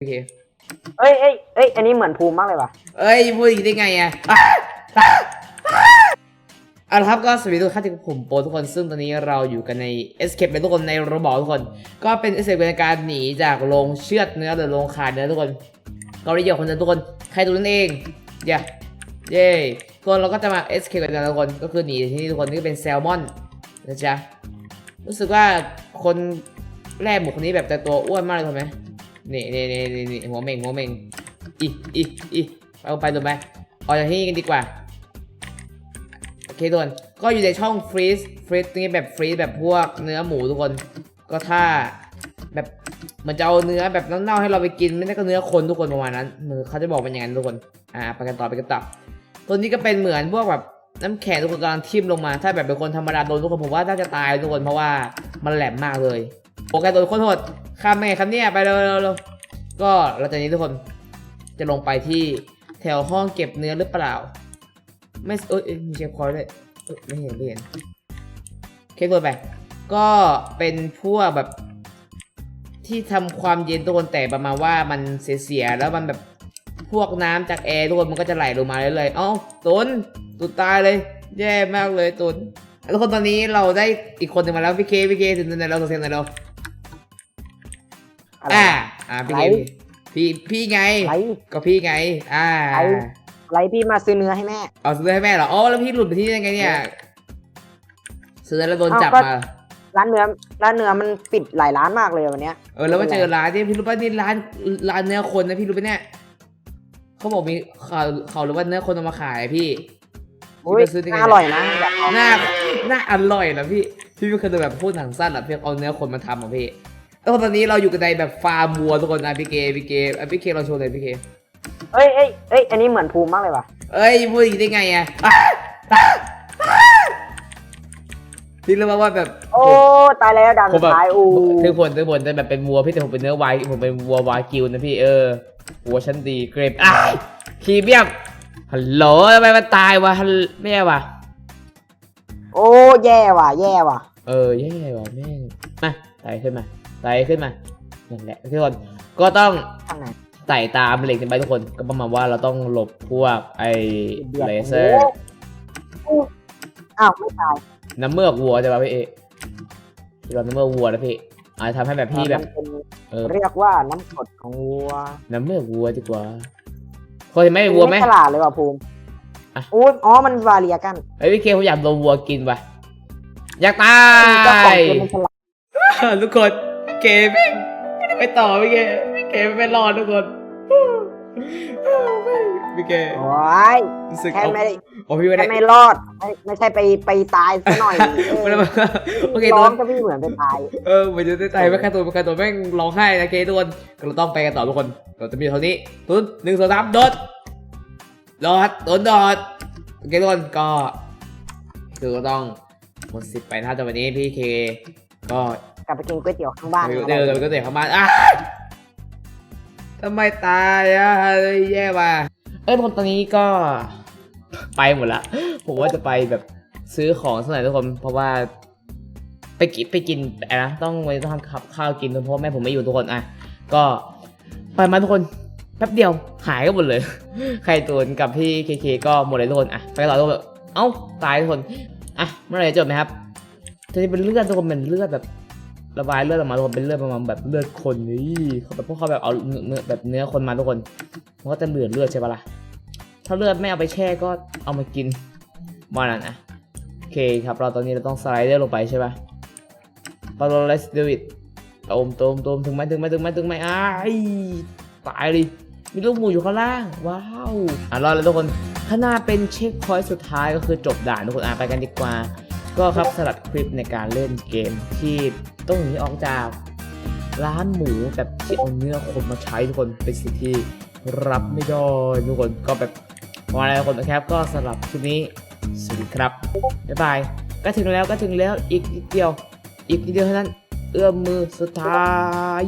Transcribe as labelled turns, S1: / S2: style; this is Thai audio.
S1: โอเค
S2: เอ้ยเอ้ยเอ้ย อันนี้เหมือนภูมิมากเลยว่ะ
S1: เอ้ยพูดอย่างนี้ได้ไงอะอะอะอะเอาละครับก็สวัสดีทุกท่านที่ผมโปรทุกคนซึ่งตอนนี้เราอยู่กันใน Escape เป็นทุกคนในระบบทุกคน ก็เป็น Escape ในการหนีจากโรงเชือดเนื้อหรือโรงขาดเนื้อทุกคนเราได้เยอะคนนั้นทุกคนใครดูนั่นเองเย้เย้ทุกคนเราก็จะมา Escape กันทุกคนก็คือหนีที่นี่ทุกคนนี่เป็นแซลมอนนะจ๊ะรู้สึกว่าคนแรกหมูคนนี้แบบแต่ตัวอ้วนมากเลยถูกไหม นี่นี่นี่นี่นี่หัวเม่งหัวเม่งอีอีอีไปเอาไปดูไปออกจากที่นี่กันดีกว่าโอเคทุกคนก็อยู่ในช่องฟรีซฟรีซตรงนี่แบบฟรีซแบบพวกเนื้อหมูทุกคน ก็ถ้าแบบเหมันจะเอาเนื้อแบบเน่าๆให้เราไปกินไม่ได้ก็เนื้อคนทุกคนประมาณนั้นมือเขาจะบอกเป็นอย่างนั้นทุกคนอ่าไปกันต่อไปกันต่อตัวนี้ก็เป็นเหมือนพวกแบบน้ำแข็งทุกคนกำลังทิ่มลงมา ถ้าแบบเป็นคนธรรมดาโดนทุกคนผมว่าน่าจะตายทุกคนเพราะว่ามันแหลมมากเลย โอเคโดนโคตรโหดข้ามไงครับเนี่ยไปเร็วๆก็หลังจากนี้ทุกคนจะลงไปที่แถวห้องเก็บเนื้อหรือเปล่า ไม่เอ้ยมีเชฟคอยด้วยเอ้ยไม่เห็นไม่เห็นเคสตัวไปก็เป็นพวกแบบที่ทำความเย็นทุกคนแต่ประมาณว่ามันเสียๆแล้วมันแบบพวกน้ำจากแอร์ทุกคนมันก็จะไหลลงมาเรื่อยๆเอ้าตุนตุนตายเลย แย่มากเลยตุนแล้วทุกคนตอนนี้เราได้อีกคนหนึ่งมาแล้วพี่เคพี่เคถึงไหนแล้วถึงไหนแล้ว
S2: อะไร
S1: อ่า
S2: วะ
S1: อ่าพี่เค
S2: ไหล
S1: พี่พี่ไง
S2: ไร
S1: ก็พี่ไง อ่า
S2: ไหลไรพี่มาซื้อเนื้อให้แม่
S1: เอาซื้อให้แม่เหรออ๋อแล้วพี่หลุดไปที่นี่ยังไงเนี่ยซื้อแล้วโดนจับ
S2: อ้าวก็
S1: มา
S2: ร้านเนื้อร้านเนื้อมันปิดหลายร้านมากเลยวันเนี้ย
S1: เออแล้วมาเจอร้านที่พี่รู้ป่ะนี่ร้านร้านเนื้อคนนะพี่รู้ป่ะเนี่ยเขาบอกมีข่าวข่าวหรือว่าเนื้อคนเอามาขายอะพี่
S2: อุ้ย
S1: ไปซื้อที่ไหน
S2: น่าอร่อยนะอยากลอง
S1: น่าน่าอร่อยนะพี่พี่ไม่เคยดูแบบพูดหนังสั้นหรอพี่เอาเนื้อคนมาทำอะพี่ แล้วตอนนี้เราอยู่กันในแบบฟาร์มวัวทุกคนอะพี่เกพี่เกอะพี่เคเราโชว์เลยพี่เค
S2: เอ้ยเอ้ยเอ้ยอันนี้เหมือนภูมิมากเลยว่ะ
S1: เอ้ยพูดอย่างนี้ได้ไงอะอะอะอะพี่รู้ป่ะว่าแบบ
S2: โอ้ตายแล้วดัง
S1: ผมแบบ
S2: ตายอู้
S1: ทุกคนทุกคนจะแบบเป็นวัวพี่แต่ผมเป็นเนื้อวายผมเป็นวัววากิวนะพี่เออวัวชั้นดีเกรดอ้ายพรีเมียมฮัลโหลทำไมมันตายวะฮัลไม่ใช่วะ
S2: โอ้แย่ว่ะ แย่ว่ะ
S1: เออแย่ว่ะแม่งมาไต่ขึ้นมา ไต่ขึ้นมานั่นแหละทุกคนก็ต้อง
S2: ทางไหน
S1: ไต่ตามเหล็กไปทุกคนก็ประมาณว่าเราต้องหลบพวกไอ
S2: เดือด
S1: เลเซอร์
S2: โอ้อ้าวไม่ตาย
S1: น้ำเมือกวัวใช่ป่ะพี่เอเราน้ำเมือกวัวนะพี่อาจจะทำให้แบบพี่แบบ
S2: มันเป็น
S1: เออ
S2: เรียกว่าน้ำกรดของวัว
S1: น้ำเมือกวัวดีกว่าเคยเห็นไหมวัวไหม
S2: ฉลาดเลยว่ะภูมิ
S1: อะ
S2: อู้อ๋อมันวาเรียกัน
S1: ไอ้ยพี่เคผมอยากโดนวัวกินว่ะอยากตา
S2: เจ้าของ
S1: ย
S2: เกมมันฉลาด
S1: ทุกคน เกมไม่ได้ไปต่อพี่เกมเกมไม่รอดทุกคนพี่เกม
S2: โอ้ย
S1: รู้สึก
S2: แค่
S1: เอา
S2: ไม่ได้
S1: โอ้พี่ไม่
S2: แค่
S1: ได้
S2: ไม่รอด ไม่ไม่ใช่ไปไปตายซะหน่อยเออ
S1: ไม่ได้มาโอเค
S2: ร้
S1: ตั
S2: อ
S1: ว
S2: งก็พี่เหมือนไปตาย
S1: เออมันจะได้ใจไม่แค่ตัวไม่แค่ตัวแม่งร้องไห้นะเกมทุกคนก็เราต้องไปกันต่อทุกคน เราจะมีเท่านี้ตุนหนึ่งสองสามโดดโดดโดนโดดโอเคทุกคนก็คือก็ต้องหมดสิทธิ์ไปนะแต่วันนี้พี่เคก็
S2: กลับไปกินก๋วยเตี๋ยวข้างบ้าน
S1: เดี๋ยว
S2: ก็
S1: เดี๋ยว
S2: ได้
S1: เดี๋วก็เดี๋ยวเข้ามาอะทำไมตายอะแย่ว่ะเอ้ยผมตอนนี้ก็ไปหมดละผมว่าจะไปแบบซื้อของสักหน่อยทุกคน เพราะว่าไปกินไปกินอะนะต้องไปต้องทำกับข้าวกินเพราะแม่ผมไม่อยู่ทุกคนอะก็ไปมาทุกคนแป๊บเดียวหายกันหมดเลย ใครตูนกับพี่เคเคก็หมดเลยทุกคนอะไปต่อทุกคนเอ้าตายทุกคนอะเมื่อไหร่จะจบไหมครับจะเป็นเลือดทุกคนเป็นเลือดแบบ ระบายเลือดออกมาทุกคนเป็นเลือดประมาณแบบเลือดคนนี่เขาแบบพวกเขาแบบเอาเนื้อแบบเนื้อคนมาทุกคนมันก็จะเหลือเลือดใช่ปะล่ะถ้าเลือดไม่เอาไปแช่ก็เอามากินมานั่นอะโอเคครับเราตอนนี้เราต้องสไลเดอร์ลงไปใช่ปะพอเรา let's do it โตมโตมโตมถึงไหมถึงไหมถึงไหมถึงไหมอ้ายตายเลยมีลูกหมูอยู่ข้างล่าง ว้าวอะรอแล้วทุกคนข้างหน้าเป็นเช็คพอยต์สุดท้ายก็คือจบด่านทุกคนอะไปกันดีกว่า ก็ครับสลัดคลิปในการเล่นเกมที่ต้องหนีออกจากร้านหมูแบบที่เอาเนื้อคนมาใช้ทุกคนเป็นสิ่งที่รับไม่ได้ทุกคนก็แบบวันอะไรทุกคนนะครับก็สำหรับคลิปนี้สวัสดีครับบ๊ายบายก็ถึงแล้วก็ถึงแล้วอีกนิดเดียว อีกนิดเดียวเท่านั้น เอื้อมมือสุดท้าย